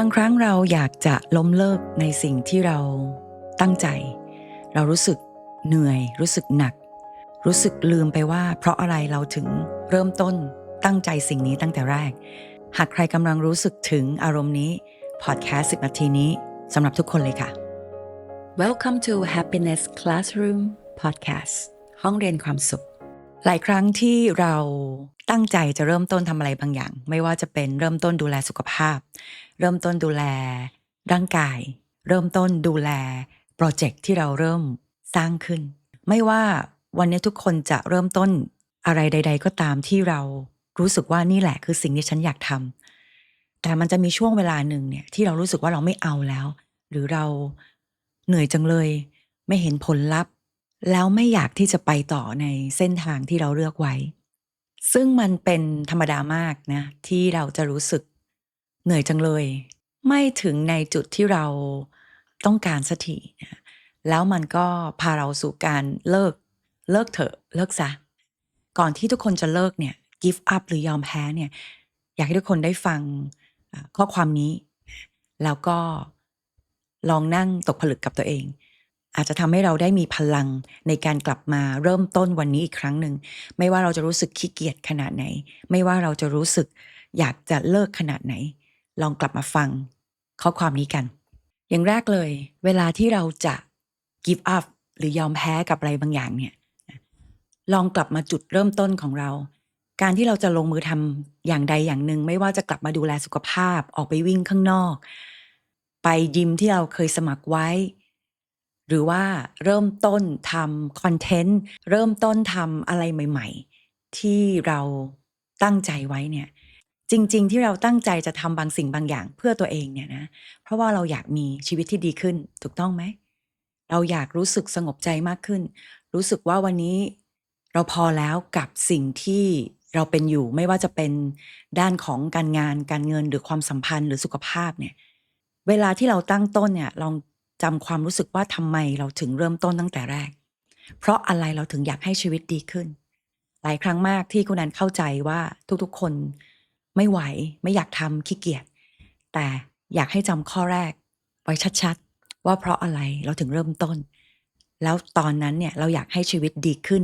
บางครั้งเราอยากจะล้มเลิกในสิ่งที่เราตั้งใจ เรารู้สึกเหนื่อย รู้สึกหนัก รู้สึกลืมไปว่า เพราะอะไรเราถึงเริ่มต้นตั้งใจสิ่งนี้ตั้งแต่แรก หากใครกำลังรู้สึกถึงอารมณ์นี้พอดแคสต์10นาทีนี้สำหรับทุกคนเลยค่ะ Welcome to Happiness Classroom Podcast ห้องเรียนความสุข หลายครั้งที่เราตั้งใจจะเริ่มต้นทำอะไรบางอย่าง ไม่ว่าจะเป็นเริ่มต้นดูแลสุขภาพ เริ่มต้นดูแลร่างกาย เริ่มต้นดูแลโปรเจกต์ที่เราเริ่มสร้างขึ้น ไม่ว่าวันนี้ทุกคนจะเริ่มต้นอะไรใด ๆ ก็ตามที่เรารู้สึกว่านี่แหละคือสิ่งที่ฉันอยากทำแต่มันจะมีช่วงเวลาหนึ่งเนี่ยที่เรารู้สึกว่าเราไม่เอาแล้ว หรือเราเหนื่อยจังเลย ไม่เห็นผลลัพธ์ แล้วไม่อยากที่จะไปต่อในเส้นทางที่เราเลือกไว้ ซึ่งมันเป็นธรรมดามากนะที่เราจะรู้สึกเหนื่อยจังเลย ไม่ถึงในจุดที่เราต้องการสักทีนะแล้วมันก็พาเราสู่การเลิกเลิกเถอะเลิกซะ ก่อนที่ทุกคนจะเลิกเนี่ย give up หรือยอมแพ้เนี่ย อยากให้ทุกคนได้ฟังข้อความนี้ แล้วก็ลองนั่งตกผลึกกับตัวเอง อาจจะทำให้เราได้มีพลังในการกลับมาเริ่มต้นวันนี้อีกครั้งหนึ่ง ไม่ว่าเราจะรู้สึกขี้เกียจขนาดไหน ไม่ว่าเราจะรู้สึกอยากจะเลิกขนาดไหน ลองกลับมาฟัง ข้อความนี้กัน อย่างแรกเลย เวลาที่เราจะ give up หรือยอมแพ้กับอะไรบางอย่างเนี่ย ลองกลับมาจุดเริ่มต้นของเรา การที่เราจะลงมือทำอย่างใดอย่างหนึ่ง ไม่ว่าจะกลับมาดูแลสุขภาพ ออกไปวิ่งข้างนอก ไปยิมที่เราเคยสมัครไว้ หรือว่าเริ่มต้นทำคอนเทนต์เริ่มต้นทำอะไรใหม่ ๆ ที่เราตั้งใจไว้เนี่ยจริง ๆ ที่เราตั้งใจจะทำบางสิ่งบางอย่างเพื่อตัวเองเนี่ยนะเพราะว่าเราอยากมีชีวิตที่ดีขึ้นถูกต้องไหม เราอยากรู้สึกสงบใจมากขึ้น รู้สึกว่าวันนี้เราพอแล้วกับสิ่งที่เราเป็นอยู่ไม่ว่าจะเป็นด้านของการงานการเงินหรือความสัมพันธ์หรือสุขภาพเนี่ย เวลาที่เราตั้งต้นเนี่ยลอง จำความรู้สึกว่าทำไมเราถึงเริ่มต้นตั้งแต่แรก เพราะอะไรเราถึงอยากให้ชีวิตดีขึ้น หลายครั้งมากที่คุณนันเข้าใจว่าทุกๆคนไม่ไหวไม่อยากทำขี้เกียจแต่อยากให้จำข้อแรก ไว้ชัดๆ ว่าเพราะอะไรเราถึงเริ่มต้น แล้วตอนนั้นเนี่ยเราอยากให้ชีวิตดีขึ้น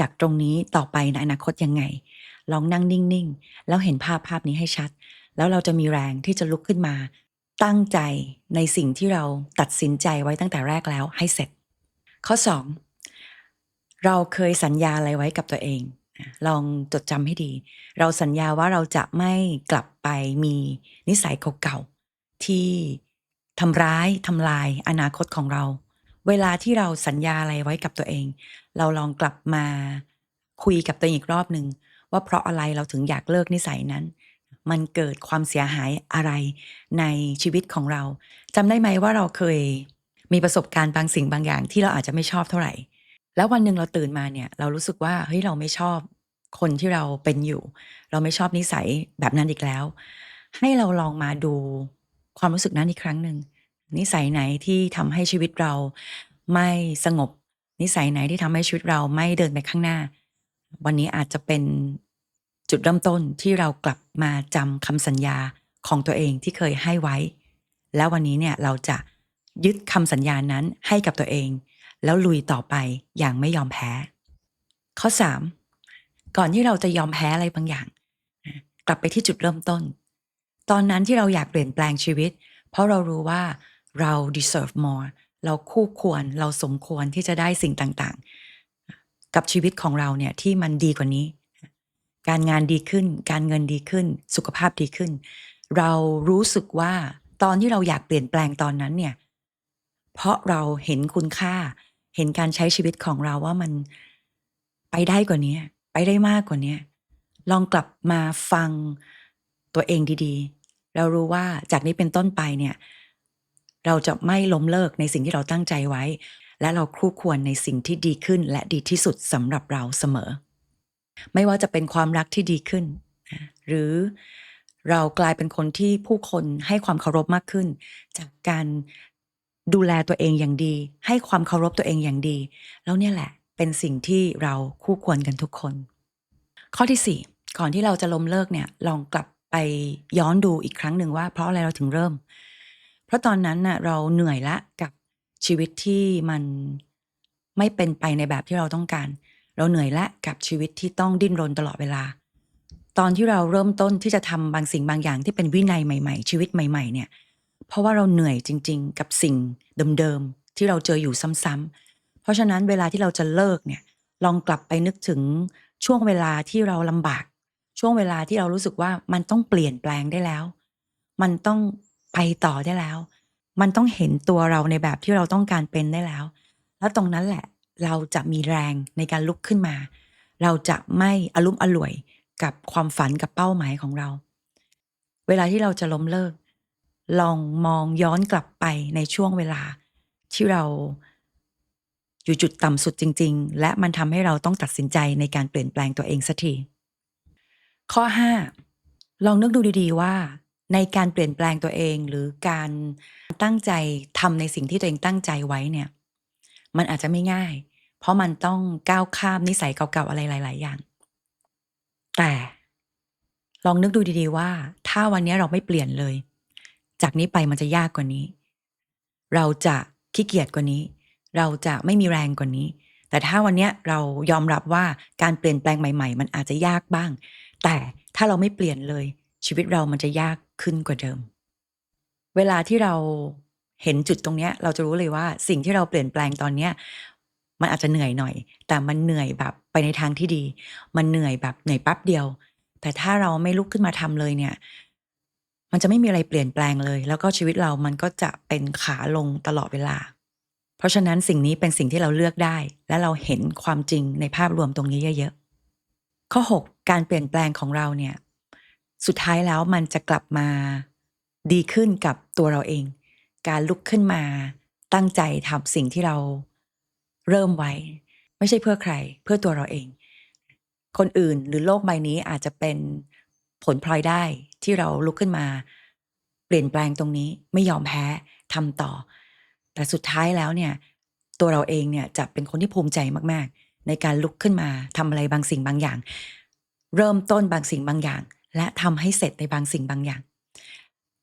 จากตรงนี้ต่อไปในอนาคตยังไง ลองนั่งนิ่งๆ แล้วเห็นภาพภาพนี้ให้ชัด แล้วเราจะมีแรงที่จะลุกขึ้นมา ตั้งใจในสิ่งที่เราตัดสินใจไว้ตั้งแต่แรกแล้วให้เสร็จ ข้อ 2 เราเคยสัญญาอะไรไว้กับตัวเอง ลองจดจำให้ดี เราสัญญาว่าเราจะไม่กลับไปมีนิสัยเก่าๆที่ทำร้ายทำลายอนาคตของเรา เวลาที่เราสัญญาอะไรไว้กับตัวเอง เราลองกลับมาคุยกับตัวเองอีกรอบหนึ่งว่าเพราะอะไรเราถึงอยากเลิกนิสัยนั้น มันเกิดความเสียหายอะไรในชีวิตของเราจำได้ไหมว่าเราเคยมีประสบการณ์บางสิ่งบางอย่างที่เราอาจจะไม่ชอบเท่าไหร่ แล้ววันหนึ่งเราตื่นมาเนี่ย เรารู้สึกว่าเฮ้ยเราไม่ชอบคนที่เราเป็นอยู่ เราไม่ชอบนิสัยแบบนั้นอีกแล้ว ให้เราลองมาดูความรู้สึกนั้นอีกครั้งหนึ่งนิสัยไหนที่ทำให้ชีวิตเราไม่สงบ นิสัยไหนที่ทำให้ชีวิตเราไม่เดินไปข้างหน้า วันนี้อาจจะเป็น จุดเริ่มต้นที่เรากลับมาจำคำสัญญาของตัวเองที่เคยให้ไว้ แล้ววันนี้เนี่ยเราจะยึดคำสัญญานั้นให้กับตัวเอง แล้วลุยต่อไปอย่างไม่ยอมแพ้ ข้อ 3 ก่อนที่เราจะยอมแพ้อะไรบางอย่าง กลับไปที่จุดเริ่มต้น ตอนนั้นที่เราอยากเปลี่ยนแปลงชีวิต เพราะเรารู้ว่าเรา deserve more เราคู่ควรเราสมควรที่จะได้สิ่งต่างๆ กับชีวิตของเราเนี่ยที่มันดีกว่านี้ การงานดีขึ้น การเงินดีขึ้น สุขภาพดีขึ้น เรารู้สึกว่าตอนที่เราอยากเปลี่ยนแปลงตอนนั้นเนี่ย เพราะเราเห็นคุณค่า เห็นการใช้ชีวิตของเราว่ามันไปได้กว่านี้ ไปได้มากกว่านี้ ลองกลับมาฟังตัวเองดีๆ เรารู้ว่าจากนี้เป็นต้นไปเนี่ย เราจะไม่ล้มเลิกในสิ่งที่เราตั้งใจไว้ และเราคู่ควรในสิ่งที่ดีขึ้นและดีที่สุดสำหรับเราเสมอ ไม่ว่าจะเป็นความรักที่ดีขึ้น หรือเรากลายเป็นคนที่ผู้คนให้ความเคารพมากขึ้น จากการดูแลตัวเองอย่างดี ให้ความเคารพตัวเองอย่างดี แล้วเนี่ยแหละเป็นสิ่งที่เราคู่ควรกันทุกคน ข้อที่ 4 ก่อนที่เราจะล้มเลิกเนี่ยลองกลับไปย้อนดูอีกครั้งหนึ่งว่า เพราะอะไรเราถึงเริ่ม เพราะตอนนั้นน่ะเราเหนื่อยละกับชีวิตที่มันไม่เป็นไปในแบบที่เราต้องการ เราเหนื่อยละกับชีวิตที่ต้องดิ้นรนตลอดเวลา ตอนที่เราเริ่มต้นที่จะทำบางสิ่งบางอย่างที่เป็นวินัยใหม่ ๆ ชีวิตใหม่ ๆ เนี่ย เพราะว่าเราเหนื่อยจริง ๆ กับสิ่งเดิมๆที่เราเจออยู่ซ้ำๆเพราะฉะนั้นเวลาที่เราจะเลิกเนี่ยลองกลับไปนึกถึงช่วงเวลาที่เราลำบาก ช่วงเวลาที่เรารู้สึกว่ามันต้องเปลี่ยนแปลงได้แล้ว มันต้องไปต่อได้แล้ว มันต้องเห็นตัวเราในแบบที่เราต้องการเป็นได้แล้ว แล้วตรงนั้นแหละ เราจะมีแรงในการลุกขึ้นมา เราจะไม่อารมณ์อร่วยกับความฝันกับเป้าหมายของเรา เวลาที่เราจะล้มเลิก ลองมองย้อนกลับไปในช่วงเวลาที่เราอยู่จุดต่ำสุดจริง ๆ และมันทำให้เราต้องตัดสินใจในการเปลี่ยนแปลงตัวเองสักทีข้อ 5 ลองนึกดูดีๆว่า ในการเปลี่ยนแปลงตัวเองหรือการตั้งใจทำในสิ่งที่ตัวเองตั้งใจไว้เนี่ย มันอาจจะไม่ง่าย เพราะมันต้องก้าวข้ามนิสัยเก่าๆอะไรหลาย ๆ อย่าง แต่ลองนึกดูดีๆว่า ถ้าวันนี้เราไม่เปลี่ยนเลย จากนี้ไปมันจะยากกว่านี้ เราจะขี้เกียจกว่านี้ เราจะไม่มีแรงกว่านี้ แต่ถ้าวันนี้เรายอมรับว่าการเปลี่ยนแปลงใหม่ ๆ มันอาจจะยากบ้าง แต่ถ้าเราไม่เปลี่ยนเลย ชีวิตเรามันจะยากขึ้นกว่าเดิม เวลาที่เราเห็นจุดตรงเนี้ย เราจะรู้เลยว่าสิ่งที่เราเปลี่ยนแปลงตอนเนี้ย มันอาจจะเหนื่อยหน่อย แต่มันเหนื่อยแบบไปในทางที่ดี มันเหนื่อยแบบเหนื่อยแป๊บเดียว แต่ถ้าเราไม่ลุกขึ้นมาทำเลยเนี่ย มันจะไม่มีอะไรเปลี่ยนแปลงเลย แล้วก็ชีวิตเรามันก็จะเป็นขาลงตลอดเวลา เพราะฉะนั้นสิ่งนี้เป็นสิ่งที่เราเลือกได้ และเราเห็นความจริงในภาพรวมตรงนี้เยอะๆ ข้อ 6 การเปลี่ยนแปลงของเราเนี่ย สุดท้ายแล้วมันจะกลับมาดีขึ้นกับตัวเราเอง การลุกขึ้นมาตั้งใจทำสิ่งที่เรา เริ่มไว้ ไม่ใช่เพื่อใคร เพื่อตัวเราเอง คนอื่นหรือโลกใบนี้อาจจะเป็นผลพลอยได้ที่เราลุกขึ้นมา เปลี่ยนแปลงตรงนี้ไม่ยอมแพ้ทำต่อ แต่สุดท้ายแล้วเนี่ย ตัวเราเองเนี่ยจะเป็นคนที่ภูมิใจมากๆ ในการลุกขึ้นมาทำอะไรบางสิ่งบางอย่าง เริ่มต้นบางสิ่งบางอย่าง และทำให้เสร็จในบางสิ่งบางอย่าง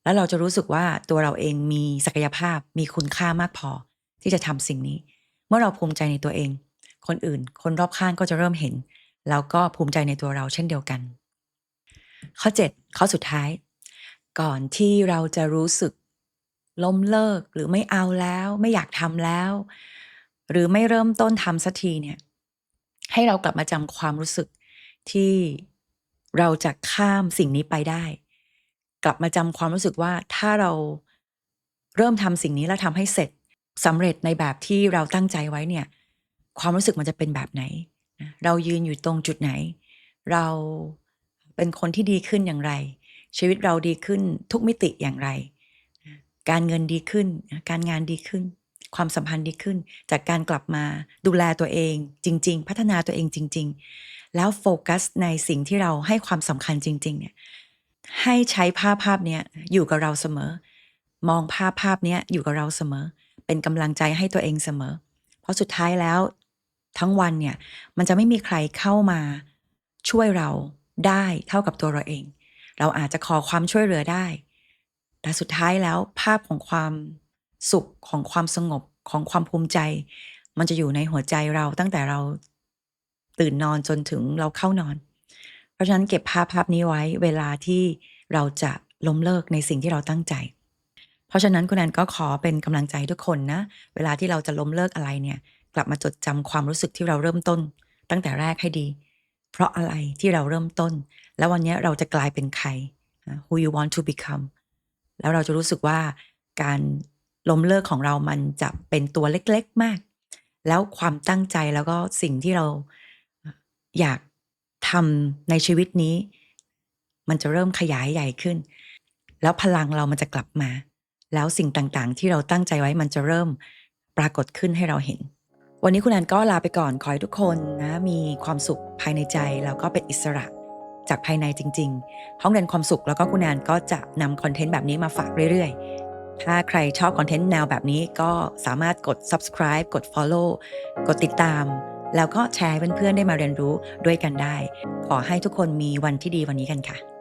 แล้วเราจะรู้สึกว่าตัวเราเองมีศักยภาพมีคุณค่ามากพอที่จะทำสิ่งนี้ เมื่อเราภูมิใจในตัวเอง คนอื่น คนรอบข้างก็จะเริ่มเห็น แล้วก็ภูมิใจในตัวเราเช่นเดียวกัน ข้อ 7 ข้อสุดท้าย ก่อนที่เราจะรู้สึกล้มเลิกหรือไม่เอาแล้ว ไม่อยากทำแล้ว หรือไม่เริ่มต้นทำสักทีเนี่ย ให้เรากลับมาจำความรู้สึกที่เราจะข้ามสิ่งนี้ไปได้ กลับมาจำความรู้สึกว่าถ้าเราเริ่มทำสิ่งนี้แล้วทำให้เสร็จ สำเร็จในแบบที่เราตั้งใจไว้เนี่ย ความรู้สึกมันจะเป็นแบบไหน เรายืนอยู่ตรงจุดไหน เราเป็นคนที่ดีขึ้นอย่างไร ชีวิตเราดีขึ้นทุกมิติอย่างไร การเงินดีขึ้น การงานดีขึ้น ความสัมพันธ์ดีขึ้น จากการกลับมาดูแลตัวเอง จริง ๆ พัฒนาตัวเองจริง ๆ แล้วโฟกัสในสิ่งที่เราให้ความสำคัญจริง ๆ เนี่ยให้ใช้ภาพภาพเนี้ยอยู่กับเราเสมอ มองภาพภาพเนี้ยอยู่กับเราเสมอ เป็นกำลังใจให้ตัวเองเสมอ เพราะสุดท้ายแล้วทั้งวันเนี่ยมันจะไม่มีใครเข้ามาช่วยเราได้เท่ากับตัวเราเอง เราอาจจะขอความช่วยเหลือได้ แต่สุดท้ายแล้วภาพของความสุขของความสงบของความภูมิใจ มันจะอยู่ในหัวใจเราตั้งแต่เราตื่นนอนจนถึงเราเข้านอน เพราะฉะนั้นเก็บภาพภาพนี้ไว้เวลาที่เราจะล้มเลิกในสิ่งที่เราตั้งใจ ราะฉะนั้นคุณแอนก็ขอเป็นกำลังใจทุกคนนะ เวลาที่เราจะล้มเลิกอะไรเนี่ย กลับมาจดจำความรู้สึกที่เราเริ่มต้น ตั้งแต่แรกให้ดี เพราะอะไรที่เราเริ่มต้น แล้ววันนี้เราจะกลายเป็นใคร who you want to become แล้วเราจะรู้สึกว่าการล้มเลิกของเรามันจะเป็นตัวเล็กๆมาก แล้วความตั้งใจแล้วก็สิ่งที่เราอยากทำในชีวิตนี้ มันจะเริ่มขยายใหญ่ขึ้น แล้วพลังเรามันจะกลับมา แล้วสิ่งต่างๆ ที่เราตั้งใจไว้มันจะเริ่มปรากฏขึ้นให้เราเห็น วันนี้คุณแอนก็ลาไปก่อนขอให้ทุกคนนะมีความสุขภายในใจแล้วก็เป็นอิสระจากภายในจริง ๆ ห้องเรียนความสุขแล้วก็คุณแอนก็จะนำคอนเทนต์แบบนี้มาฝากเรื่อยๆ ถ้าใครชอบคอนเทนต์แนวแบบนี้ก็สามารถกด subscribe กด follow กดติดตาม แล้วก็แชร์เพื่อนๆได้มาเรียนรู้ด้วยกันได้ ขอให้ทุกคนมีวันที่ดีวันนี้กันค่ะ